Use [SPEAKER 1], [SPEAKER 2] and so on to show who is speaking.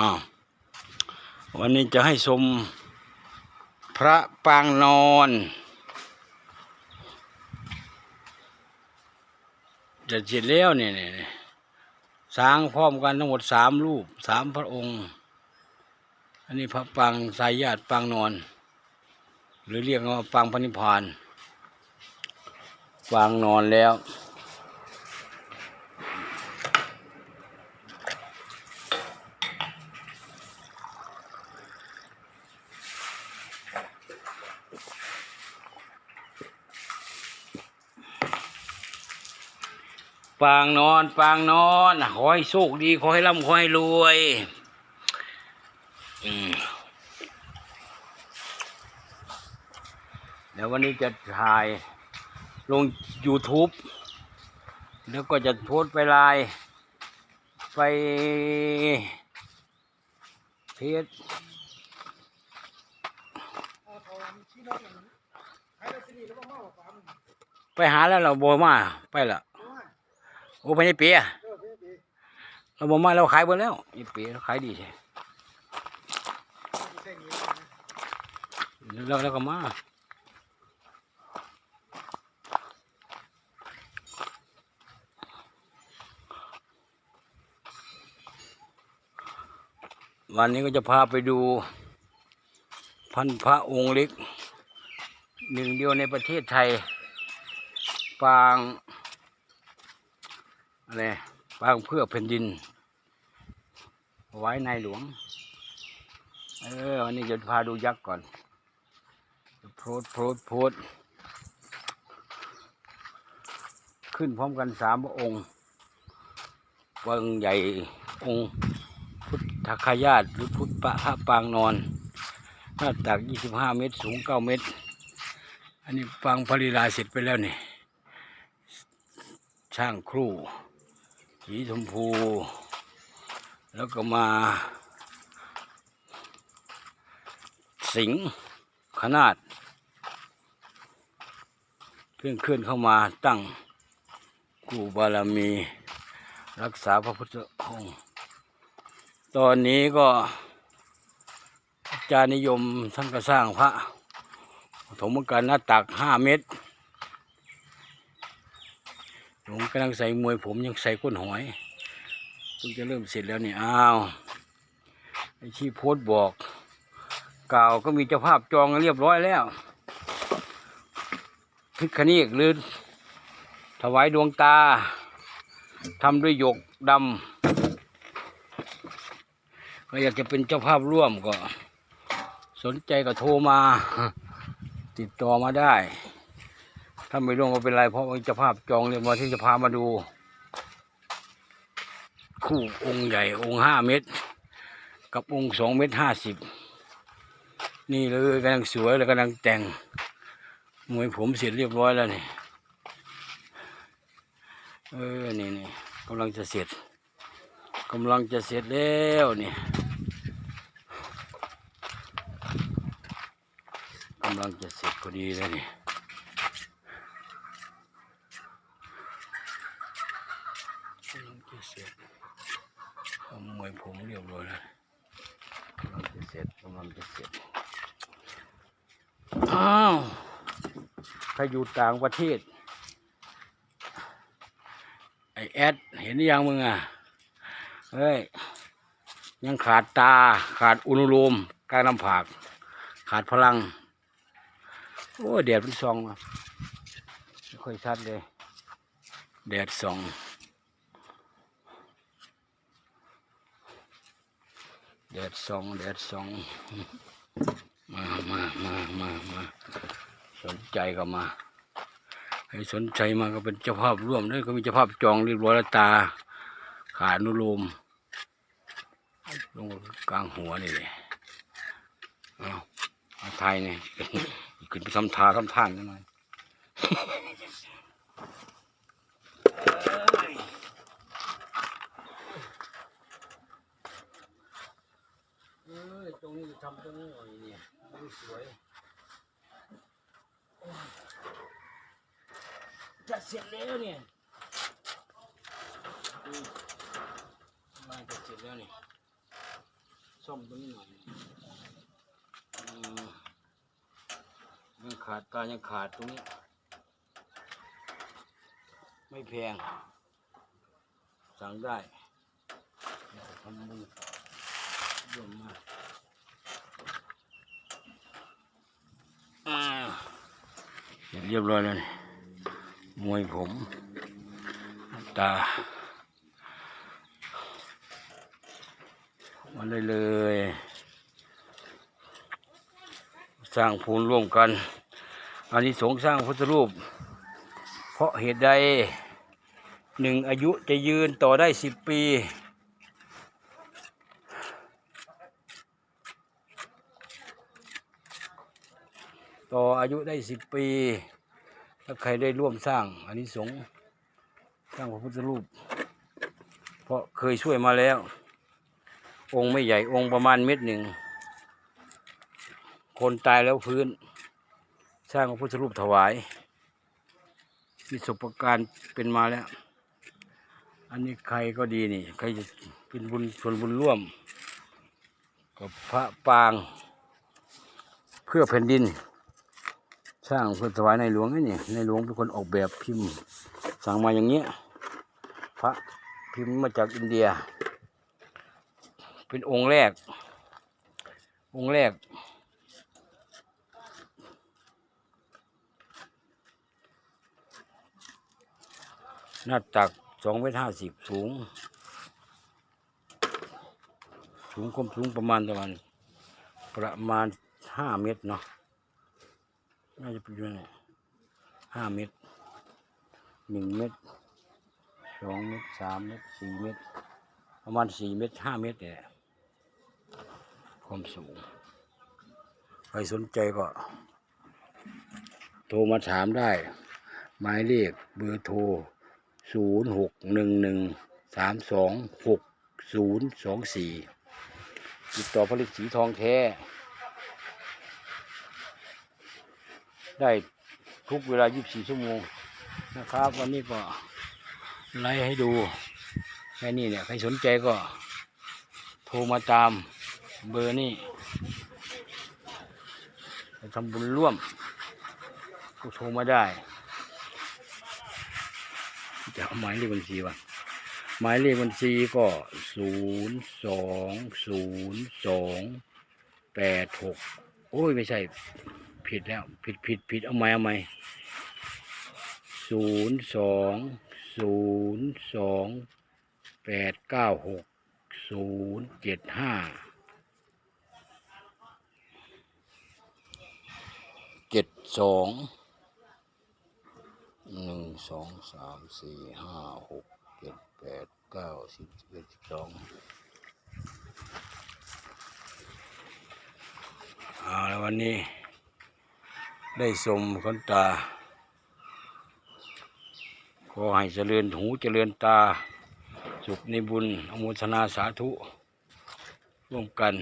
[SPEAKER 1] อ้าวันนี้จะให้ชมพระปางนอน จะเสร็จแล้วเนี่ยเนี่ยเนี่ยสร้างพร้อมกันทั้งหมดสามรูปสามพระองค์ อันนี้พระปางสายญาติปางนอน หรือเรียกว่าปางพระนิพพานปางนอนแล้ว ปางนอน ปางนอน ขอให้โชคดี ขอให้ร่ำขอให้รวยเดี๋ยววันนี้จะถ่ายลง YouTube แล้วก็จะโพสไปไลน์ไปเพจไปหาแล้วเราโบมาไปละโอ้ไปในเปียเราโบมาเราขายหมดแล้วไอ้เปียเราขายดีใช่แล้วแล้วก็มาวันนี้ก็จะพาไปดู พันพระองค์เล็ก หนึ่งเดียวในประเทศไทย ปาง อะไรปางเพื่อแผ่นดิน ไว้ในหลวง เออวันนี้จะพาดูยักษ์ก่อนโพดโพดโพดขึ้นพร้อมกันสามองค์ปางใหญ่องค์พุทธคยาตหรือพุทธปะพระปางนอน หน้าตักยี่สิบห้าเมตร สูงเก้าเมตร อันนี้ปางพรีลาเสร็จไปแล้วนี่ ช่างครู สีชมพู แล้วก็มาสิงขนาด เพื่อนเคลื่อนเข้ามาตั้งกูบารมี รักษาพระพุทธองค์ตอนนี้ก็อาจารย์นิยมท่านก็สร้างพระถมกันหน้าตักห้าเมตร ผมกำลังใส่มวยผมยังใส่ก้นหอยเพิ่งจะเริ่มเสร็จแล้วนี่อ้าวไอ้ที่โพสบอก กล่าวก็มีเจ้าภาพจองเรียบร้อยแล้วพิคณีกหรือถวายดวงตาทำด้วยหยกดำก็อยากจะเป็นเจ้าภาพร่วมก็ สนใจก็โทรมา ติดต่อมาได้ ถ้าไม่ร่วมก็เป็นไร เพราะว่าเจ้าภาพจองเรียบร้อยที่จะพามาดู คู่องค์ใหญ่องค์ห้าเมตร กับองค์สองเมตรห้าสิบนี่เลยกำลังสวยแล้วกำลังแต่งมวยผมเสร็จเรียบร้อยแล้วนี่เออนี่นี่กำลังจะเสร็จกำลังจะเสร็จแล้วนี่กำลังจะเสร็จพอดีแล้วนี่ กำลังจะเสร็จทำ มวยผมเรียบร้อยแล้วกำลังจะเสร็จกำลังจะเสร็จอ้าวใครอยู่ต่างประเทศไอแอดเห็นหรือยังมึงอะเฮ้ยยังขาดตาขาดอุณโลมการนำผาก ขาดพลัง โอ้ยแดดมันส่องอะไม่ค่อยชัดเลย แดดส่อง แดดส่องแดดส่องมามามามามาสนใจก็มา ให้สนใจมาก็เป็นเจ้าภาพร่วมด้วยก็มีเจ้าภาพจองเรียบร้อยแล้วตา ขานุโลมลงกลางหัวนี่เลยเอาเอาไทยเนี่ยขึ้นไปทำทาทำท่านกันหน่อย เออตรงนี้ทำตรงนี้หน่อยเนี่ยดู สวยจะเสร็จแล้วเนี่ยอืมมาจะเสร็จแล้วเนี่ยซ่อมตรงนี้หน่อยเออยังขาดตายังขาดตรงนี้ ไม่แพง สั่งได้ทำมือเยี่ยมมากอ่า เรียบร้อยแล้วนี่มวยผมตามาเลยเลย สร้างภูนร่วมกัน อันนี้สงสร้างพุทธรูป เพราะเหตุใดหนึ่งอายุจะยืนต่อได้สิบปี ต่ออายุได้สิบปี ถ้าใครได้ร่วมสร้างอันนี้สงส์สร้างพระพุทธรูป เพราะเคยช่วยมาแล้ว องค์ไม่ใหญ่องค์ประมาณเม็ดหนึ่ง คนตายแล้วพื้น สร้างพระพุทธรูปถวายมีประสบการณ์เป็นมาแล้ว อันนี้ใครก็ดีนี่ ใครจะเป็นบุญส่วนบุญร่วม กับพระปางเพื่อแผ่นดิน สร้างเพื่อถวายในหลวงนี่ในหลวงเป็นคนออกแบบพิมพ์ สั่งมาอย่างเงี้ยพระพิมพ์มาจากอินเดีย เป็นองค์แรก องค์แรก หน้าตักสองเมตรห้าสิบสูง สูงความสูงประมาณประมาณประมาณห้าเมตรเนาะ น่าจะเป็นยังไงห้าเมตรหนึ่งเมตรสองเมตรสามเมตรสี่เมตรประมาณสี่เมตรห้าเมตรเนี่ยความสูง ใครสนใจก็ โทรมาถามได้ หมายเลขเบอร์โทรศูนย์หกหนึ่งหนึ่งสามสองหกศูนย์สองสี่ติดต่อผลิตสีทองแท้ ได้ทุกเวลา 24 ชั่วโมงนะครับ วันนี้ก็ไลฟ์ให้ดูแค่นี้เนี่ยใครสนใจก็โทรมาตามเบอร์นี่ทำบุญร่วมก็โทรมาได้ จะเอาหมายเลขบัญชีวะหมายเลขบัญชีก็ศูนย์สองศูนย์สองแปดหกโอ้ย ไม่ใช่ ผิดแล้ว ผิดผิดผิดเอาใหม่เอาใหม่ศูนย์สองศูนย์สองแปดเก้าหกศูนย์เจ็ดห้าเจ็ดสองหนึ่งสองสามสี่ห้าหกเจ็ดแปดเก้าสิบสิบเอ็ดสิบสองเอาแล้ววันนี้ ได้สมคนตา ขอให้เจริญหูเจริญตา สุขในบุญอมุทนาสาธุ ร่วมกัน